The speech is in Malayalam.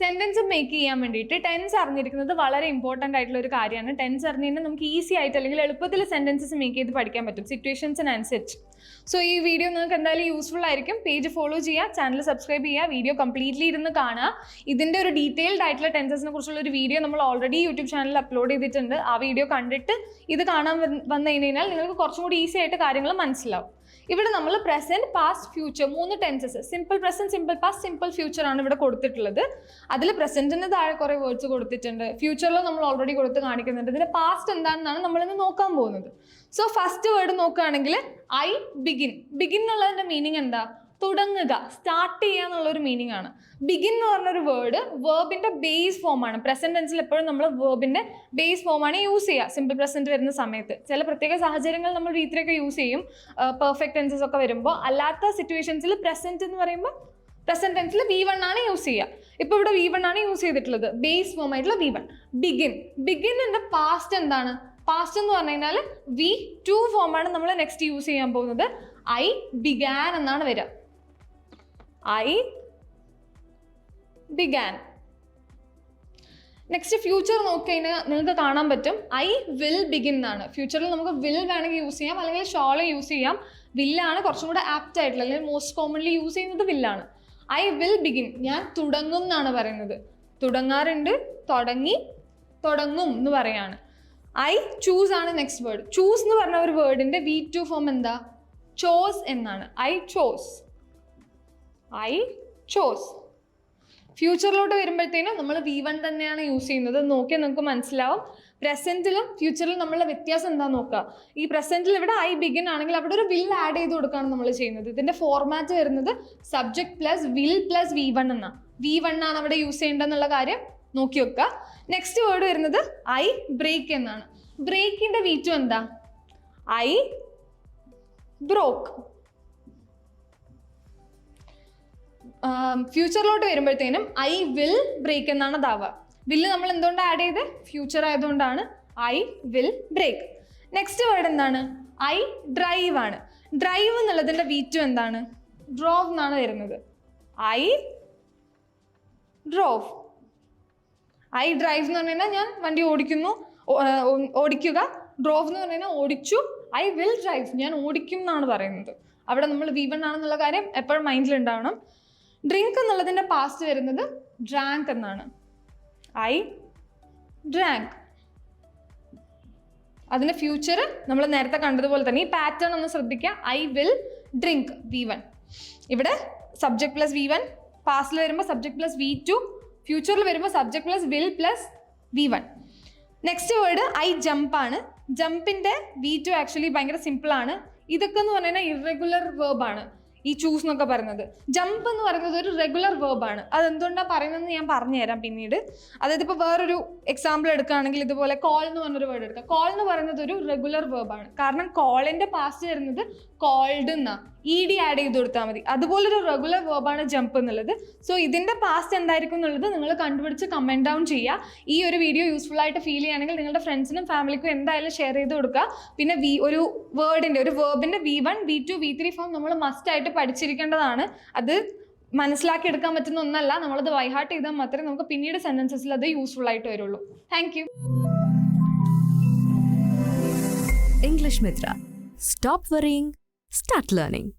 സെന്റൻസ് മേക്ക് ചെയ്യാൻ വേണ്ടിയിട്ട് ടെൻസ് അറിഞ്ഞിരിക്കുന്നത് വളരെ ഇമ്പോർട്ടന്റ് ആയിട്ടുള്ള ഒരു കാര്യമാണ്. ടെൻസ് അറിഞ്ഞു കഴിഞ്ഞാൽ നമുക്ക് ഈസി ആയിട്ട് അല്ലെങ്കിൽ എളുപ്പത്തിൽ സെന്റൻസസ് മേക്ക് ചെയ്ത് പഠിക്കാൻ പറ്റും. സിറ്റുവേഷൻസിനനുസരിച്ച് സോ ഈ വീഡിയോ നിങ്ങൾക്ക് എന്തായാലും യൂസ്ഫുൾ ആയിരിക്കും. പേജ് ഫോളോ ചെയ്യുക ചാനൽ സബ്സ്ക്രൈബ് ചെയ്യുക വീഡിയോ കംപ്ലീറ്റ്ലി ഇരുന്ന് കാണുക. ഇതിന്റെ ഒരു ഡീറ്റെയിൽഡ് ആയിട്ടുള്ള ടെൻസസിനെ കുറിച്ചുള്ള ഒരു വീഡിയോ നമ്മൾ ഓൾറെഡി യൂട്യൂബ് ചാനലിൽ അപ്ലോഡ് ചെയ്തിട്ടുണ്ട്. ആ വീഡിയോ കണ്ടിട്ട് ഇത് കാണാൻ വന്നു കഴിഞ്ഞാൽ നിങ്ങൾക്ക് കുറച്ചും കൂടി ഈസി ആയിട്ട് കാര്യങ്ങൾ മനസ്സിലാവും. ഇവിടെ നമ്മൾ പ്രസന്റ് പാസ്റ്റ് ഫ്യൂച്ചർ മൂന്ന് tenses simple present simple past simple future ആണ് ഇവിടെ കൊടുത്തിട്ടുള്ളത്. അതിൽ പ്രസന്റിന് താഴെ കുറെ വേർഡ്സ് കൊടുത്തിട്ടുണ്ട്. ഫ്യൂച്ചറിൽ നമ്മൾ ഓൾറെഡി കൊടുത്ത് കാണിക്കുന്നുണ്ട്. ഇതിന്റെ പാസ്റ്റ് എന്താണെന്നാണ് നമ്മൾ ഇന്ന് നോക്കാൻ പോകുന്നത്. സോ ഫസ്റ്റ് വേർഡ് നോക്കുകയാണെങ്കിൽ ഐ ബിഗിൻ ബിഗിൻ എന്നുള്ളതിന്റെ മീനിങ് എന്താ? തുടങ്ങുക. സ്റ്റാർട്ട് ചെയ്യുക എന്നുള്ള ഒരു മീനിങ് ആണ്. ബിഗിൻ എന്ന് പറഞ്ഞൊരു വേർഡ് വേർബിന്റെ ബേസ് ഫോം ആണ്. പ്രസന്റ് ടെൻസിൽ എപ്പോഴും നമ്മൾ വേർബിന്റെ ബേസ് ഫോം ആണ് യൂസ് ചെയ്യുക. സിമ്പിൾ പ്രസന്റ് വരുന്ന സമയത്ത്. ചില പ്രത്യേക സാഹചര്യങ്ങൾ നമ്മൾ രീതിയിലൊക്കെ യൂസ് ചെയ്യും. പെർഫെക്റ്റ് ടെൻസസ് ഒക്കെ വരുമ്പോൾ അല്ലാത്ത സിറ്റുവേഷൻസിൽ പ്രസന്റ് എന്ന് പറയുമ്പോൾ പ്രസന്റ് ടെൻസിൽ വി വൺ ആണ് യൂസ് ചെയ്യുക. ഇപ്പോൾ ഇവിടെ വി വൺ ആണ് യൂസ് ചെയ്തിട്ടുള്ളത്. ബേസ് ഫോം ആയിട്ടുള്ള വി വൺ ബിഗിൻ ബിഗിനിന്റെ പാസ്റ്റ് എന്താണ്? പാസ്റ്റ് എന്ന് പറഞ്ഞു കഴിഞ്ഞാൽ വി ടു ഫോം ആണ് നമ്മൾ നെക്സ്റ്റ് യൂസ് ചെയ്യാൻ പോകുന്നത്. ഐ ബിഗാൻ എന്നാണ് വരിക. ഐ ബിഗാൻ നെക്സ്റ്റ് ഫ്യൂച്ചർ നോക്കിക്കഴിഞ്ഞാൽ നിങ്ങൾക്ക് കാണാൻ പറ്റും. ഐ വിൽ ബിഗിൻ എന്നാണ്. ഫ്യൂച്ചറിൽ നമുക്ക് വിൽ വേണമെങ്കിൽ യൂസ് ചെയ്യാം. അല്ലെങ്കിൽ ഷോൾ യൂസ് ചെയ്യാം. വില്ലാണ് കുറച്ചും കൂടെ ആപ്റ്റ് ആയിട്ടുള്ള അല്ലെങ്കിൽ മോസ്റ്റ് കോമൺലി യൂസ് ചെയ്യുന്നത് വില്ലാണ് ഐ വിൽ ബിഗിൻ ഞാൻ തുടങ്ങും എന്നാണ് പറയുന്നത്. തുടങ്ങാറുണ്ട് തുടങ്ങി തുടങ്ങും എന്ന് പറയാണ്. ഐ ചൂസ് ആണ് നെക്സ്റ്റ് വേർഡ് ചൂസ് എന്ന് പറഞ്ഞ ഒരു വേർഡിന്റെ വി ടു ഫോം എന്താ? ചോസ് എന്നാണ്. ഐ ചോസ് ഐ ചോസ് ഫ്യൂച്ചറിലോട്ട് വരുമ്പോഴത്തേനും നമ്മൾ വി വൺ തന്നെയാണ് യൂസ് ചെയ്യുന്നത്. നോക്കിയാൽ നിങ്ങൾക്ക് മനസ്സിലാവും. പ്രസന്റിലും ഫ്യൂച്ചറിലും നമ്മളുടെ വ്യത്യാസം എന്താ നോക്കുക? ഈ പ്രസന്റിൽ ഇവിടെ ഐ ബിഗിൻ ആണെങ്കിൽ അവിടെ ഒരു വിൽ ആഡ് ചെയ്ത് കൊടുക്കുകയാണ് നമ്മൾ ചെയ്യുന്നത്. ഇതിന്റെ ഫോർമാറ്റ് വരുന്നത് subject plus will plus V one എന്നാ. വി വൺ ആണ് അവിടെ യൂസ് ചെയ്യേണ്ടതെന്നുള്ള കാര്യം നോക്കി വെക്കുക. നെക്സ്റ്റ് വേർഡ് വരുന്നത് ഐ ബ്രേക്ക് എന്നാണ്. ബ്രേക്കിന്റെ വി ടു എന്താ? ഐ ബ്രോക്ക് ഫ്യൂച്ചറിലോട്ട് വരുമ്പോഴത്തേനും ഐ വിൽ ബ്രേക്ക് എന്നാണ് അതാവുക. വില്ല് നമ്മൾ എന്തുകൊണ്ട് ആഡ് ചെയ്ത്? ഫ്യൂച്ചർ ആയതുകൊണ്ടാണ് I will break next word എന്താണ്? ഐ ഡ്രൈവ് ആണ്. ഡ്രൈവ് എന്നുള്ളതിന്റെ വീറ്റു എന്താണ്? ഡ്രോവ് എന്നാണ് വരുന്നത്. ഐ ഡ്രോവ് ഐ ഡ്രൈവ് എന്ന് പറഞ്ഞു കഴിഞ്ഞാൽ ഞാൻ വണ്ടി ഓടിക്കുന്നു ഓടിക്കുക. ഡ്രോവ് എന്ന് പറഞ്ഞു കഴിഞ്ഞാൽ ഓടിച്ചു. ഐ വിൽ ഡ്രൈവ് ഞാൻ ഓടിക്കും എന്നാണ് പറയുന്നത്. അവിടെ നമ്മൾ വി വൺ ആണെന്നുള്ള കാര്യം എപ്പോഴും മൈൻഡിൽ ഉണ്ടാവണം. ഡ്രിങ്ക് എന്നുള്ളതിന്റെ പാസ്റ്റ് വരുന്നത് ഡ്രാങ്ക് എന്നാണ്. ഐ ഡ്രാങ്ക് അതിന്റെ ഫ്യൂച്ചർ നമ്മൾ നേരത്തെ കണ്ടതുപോലെ തന്നെ ഈ പാറ്റേൺ ഒന്ന് ശ്രദ്ധിക്കുക. I will drink V one ഇവിടെ സബ്ജക്ട് പ്ലസ് വി വൺ പാസ്റ്റിൽ വരുമ്പോൾ സബ്ജക്ട് പ്ലസ് വി ടു ഫ്യൂച്ചറിൽ വരുമ്പോൾ subject plus will plus V one next word I jump ആണ്. ജമ്പിന്റെ വി ടു ആക്ച്വലി ഭയങ്കര സിമ്പിൾ ആണ്. ഇതൊക്കെ എന്ന് പറഞ്ഞാൽ ഇറഗുലർ വേർബാണ് ഈ ചൂസ് എന്നൊക്കെ പറയുന്നത്. ജമ്പ് എന്ന് പറയുന്നത് ഒരു റെഗുലർ വേർബാണ് ആണ്. അത് എന്തുകൊണ്ടാണ് പറയുന്നതെന്ന് ഞാൻ പറഞ്ഞുതരാം പിന്നീട്. അതായത് ഇപ്പോൾ വേറൊരു എക്സാമ്പിൾ എടുക്കുകയാണെങ്കിൽ ഇതുപോലെ കോൾ എന്ന് പറഞ്ഞൊരു വേർഡ് എടുക്കുക കോൾ എന്ന് പറയുന്നത് ഒരു റെഗുലർ വേർബാണ് കാരണം കോളിന്റെ പാസ്റ്റ് വരുന്നത് കോൾഡ് എന്നാ ഇ ഡി ആഡ് ചെയ്ത് കൊടുത്താൽ മതി. അതുപോലൊരു റെഗുലർ വേർബാണ് ജമ്പ് എന്നുള്ളത്. സോ ഇതിന്റെ പാസ്റ്റ് എന്തായിരിക്കും എന്നുള്ളത് നിങ്ങൾ കണ്ടുപിടിച്ച് കമന്റ് ഡൗൺ ചെയ്യുക ഈ ഒരു വീഡിയോ യൂസ്ഫുൾ ആയിട്ട് ഫീൽ ചെയ്യുകയാണെങ്കിൽ നിങ്ങളുടെ ഫ്രണ്ട്സിനും ഫാമിലിക്കും എന്തായാലും ഷെയർ ചെയ്ത് കൊടുക്കുക. പിന്നെ വി ഒരു വേർഡിന്റെ ഒരു വേർബിന്റെ V one V two V three form നമ്മൾ മസ്റ്റ് ആയിട്ട് പഠിച്ചിരിക്കേണ്ടതാണ്. അത് മനസ്സിലാക്കിയെടുക്കാൻ പറ്റുന്ന ഒന്നല്ല. നമ്മളത് വൈഹാർട്ട് ചെയ്താൽ മാത്രമേ നമുക്ക് പിന്നീട് സെന്റൻസസിൽ അത് യൂസ്ഫുൾ ആയിട്ട് വരുള്ളൂ. Thank you English Mitra stop worrying start learning.